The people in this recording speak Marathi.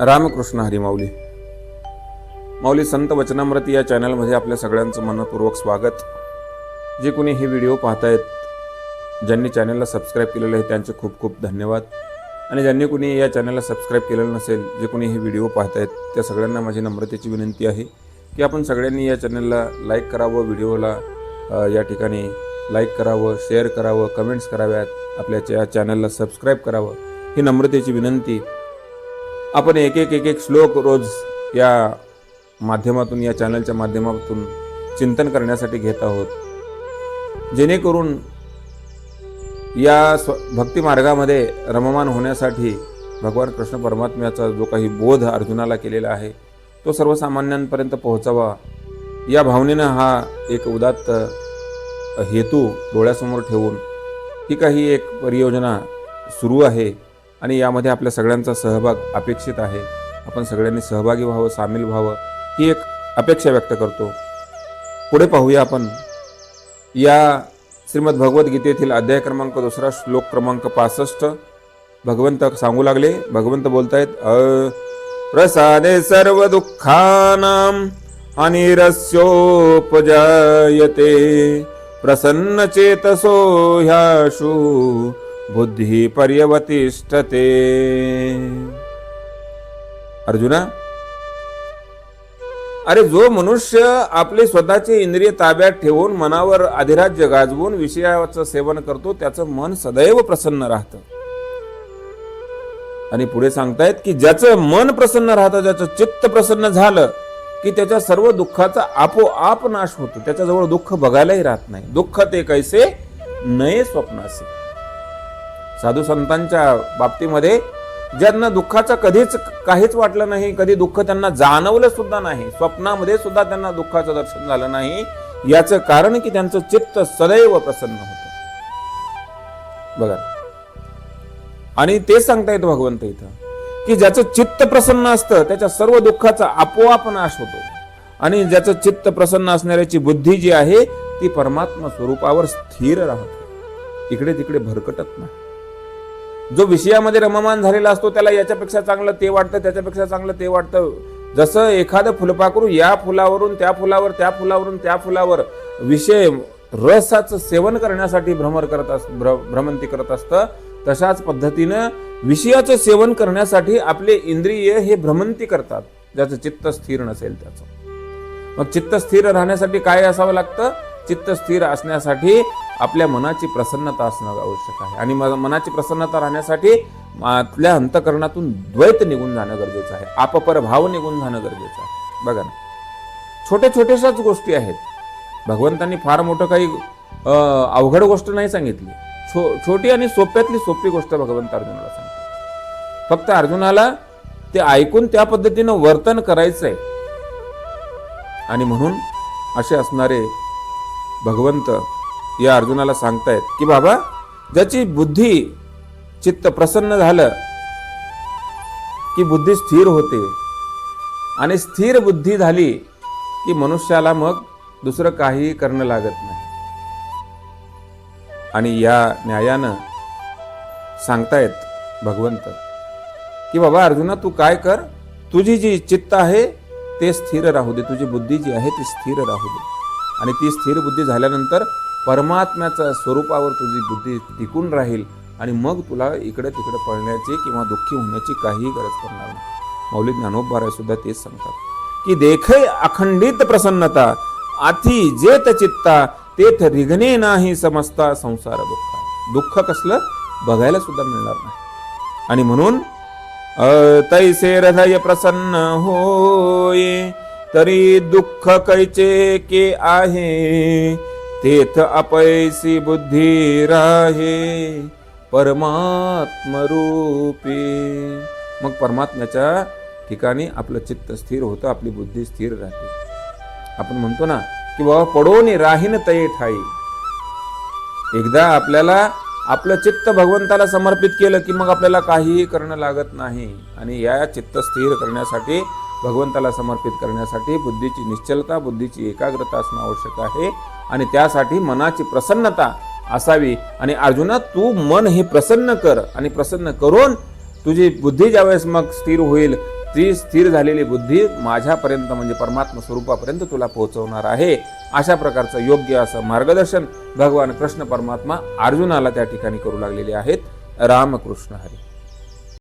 रामकृष्ण हरी माऊली. माऊली संत वचनामृती या चॅनलमध्ये आपल्या सगळ्यांचं मनपूर्वक स्वागत. जे कोणी हे व्हिडिओ पाहतायत ज्यांनी चॅनलला सबस्क्राईब केलेलं आहे त्यांचे खूप खूप धन्यवाद. आणि ज्यांनी कोणी या चॅनलला सबस्क्राईब केलेलं नसेल जे कोणी हे व्हिडिओ पाहतायत त्या सगळ्यांना माझी नम्रतेची विनंती आहे की आपण सगळ्यांनी या चॅनलला लाईक करावं व्हिडिओला या ठिकाणी लाईक करावं शेअर करावं कमेंट्स कराव्यात आपल्या या चॅनलला सबस्क्राईब करावं ही नम्रतेची विनंती. आपण एक एक एक एक श्लोक रोज या माध्यमातून या चॅनलच्या माध्यमातून चिंतन करण्यासाठी घेत आहोत. जेणेकरून या स्व भक्तिमार्गामध्ये रममान होण्यासाठी भगवान कृष्ण परमात्म्याचा जो काही बोध अर्जुनाला केलेला आहे तो सर्वसामान्यांपर्यंत पोहोचावा. या भावनेनं हा एक उदात्त हेतू डोळ्यासमोर ठेवून ही काही एक परियोजना सुरू आहे. आणि यामध्ये आपल्या सगळ्यांचा सहभाग अपेक्षित आहे. आपण सगळ्यांनी सहभागी व्हावं सामील व्हावं ही एक अपेक्षा व्यक्त करतो. पुढे पाहूया आपण. या श्रीमद भगवद्गीतेतील अध्याय क्रमांक दुसरा श्लोक क्रमांक पासष्ट. भगवंत सांगू लागले. भगवंत बोलतायत अ प्रसादे सर्व दुःखानां अनिरस्योपजायते. प्रसन्न चेतसो ह्याशु. बुद्धी पर्यवतिष्ठते अर्जुना अरे जो मनुष्य आपले स्वतःचे इंद्रिय ताब्यात ठेवून मनावर अधिराज्य गाजवून विषयाचं सेवन करतो त्याचं मन सदैव प्रसन्न राहतं. आणि पुढे सांगतायत की ज्याचं मन प्रसन्न राहतं ज्याचं चित्त प्रसन्न झालं की त्याच्या सर्व दुःखाचा आपोआप नाश होतो. त्याच्याजवळ दुःख बघायलाही राहत नाही. दुःख ते कैसे? नये स्वप्नासे साधू संतांच्या बाबतीमध्ये ज्यांना दुःखाचं कधीच काहीच वाटलं नाही कधी दुःख त्यांना जाणवलं सुद्धा नाही स्वप्नामध्ये सुद्धा त्यांना दुःखाचं दर्शन झालं नाही याचं कारण की त्यांचं चित्त सदैव प्रसन्न होतं. बघा. आणि ते सांगता येतं भगवंत इथं की ज्याचं चित्त प्रसन्न असतं त्याच्या सर्व दुःखाचा आपोआप नाश होतो. आणि ज्याचं चित्त प्रसन्न असणाऱ्याची बुद्धी जी आहे ती परमात्मा स्वरूपावर स्थिर राहते. इकडे तिकडे भरकटत नाही. जो विषयामध्ये रममान झालेला असतो त्याला याच्यापेक्षा चांगलं ते वाटतं त्याच्यापेक्षा चांगलं ते वाटतं. जसं एखादं फुलपाखरू या फुलावरून त्या फुलावर त्या फुलावरून त्या फुलावर विषय रसाचं सेवन करण्यासाठी भ्रमर करत अस भ्र भ्रमंती करत असतं तशाच पद्धतीनं विषयाचं सेवन करण्यासाठी आपले इंद्रिय हे भ्रमंती करतात. ज्याचं चित्त स्थिर नसेल त्याचं. मग चित्त स्थिर राहण्यासाठी काय असावं लागतं? चित्त स्थिर असण्यासाठी आपल्या मनाची प्रसन्नता असणं आवश्यक आहे. आणि मनाची प्रसन्नता राहण्यासाठी आपल्या अंतकरणातून द्वैत निघून जाणं गरजेचं आहे. आपपर भाव निघून जाणं गरजेचं आहे. बघा ना. छोट्या छोट्याशाच गोष्टी आहेत. भगवंतांनी फार मोठं काही अं, अवघड गोष्ट नाही सांगितली. छो छोटी आणि सोप्यातली सोपी गोष्ट भगवंत अर्जुनाला सांगते. फक्त अर्जुनाला ते ऐकून त्या पद्धतीनं वर्तन करायचंय. आणि म्हणून असे असणारे भगवंत या अर्जुनाला सांगतायत की बाबा ज्याची बुद्धी चित्त प्रसन्न झालं की बुद्धी स्थिर होते आणि स्थिर बुद्धी झाली की मनुष्याला मग दुसरं काही करणं लागत नाही. आणि या न्यायानं सांगतायत भगवंत की बाबा अर्जुना तू काय कर? तुझी जी चित्त आहे ते स्थिर राहू दे. तुझी बुद्धी जी आहे ती स्थिर राहू दे. आणि ती स्थिर बुद्धी झाल्यानंतर परमात्म्याच्या स्वरूपावर तुझी बुद्धी टिकून राहील आणि मग तुला इकडे तिकडे पळण्याची किंवा दुःखी होण्याची काहीही गरज पडणार नाही. मौलिक ज्ञानोबा सुद्धा तेच सांगतात. की देखे अखंडित प्रसन्नता आथी जेत चित्ता तेथ रिघणे नाही समजता संसार दुःख. दुःख कसलं? बघायला सुद्धा मिळणार नाही. आणि म्हणून तैसे हृदय प्रसन्न होय. तरी दुःख कैचे के आहे? तेथ अपैसी बुद्धी राहे परमात्मरूपी मग परमात्म्याच्या ठिकाणी आपलं चित्त स्थिर होतं आपली बुद्धी स्थिर राहते. आपण म्हणतो ना की बाबा पडोनी राहीन तये ठाई. एकदा आपल्याला आपलं चित्त भगवंताला समर्पित केलं की मग आपल्याला काहीही करणं लागत नाही. आणि या चित्त स्थिर करण्यासाठी भगवंताला समर्पित करण्यासाठी बुद्धीची निश्चलता बुद्धीची एकाग्रता असणं आवश्यक आहे आणि त्यासाठी मनाची प्रसन्नता असावी. आणि अर्जुना तू मन हे प्रसन्न कर आणि प्रसन्न करून तुझी बुद्धी ज्यावेळेस मग स्थिर होईल ती स्थिर झालेली बुद्धी माझ्यापर्यंत म्हणजे परमात्मा स्वरूपापर्यंत तुला पोहोचवणार आहे. अशा प्रकारचं योग्य असं मार्गदर्शन भगवान कृष्ण परमात्मा अर्जुनाला त्या ठिकाणी करू लागलेले आहेत. रामकृष्ण हरी.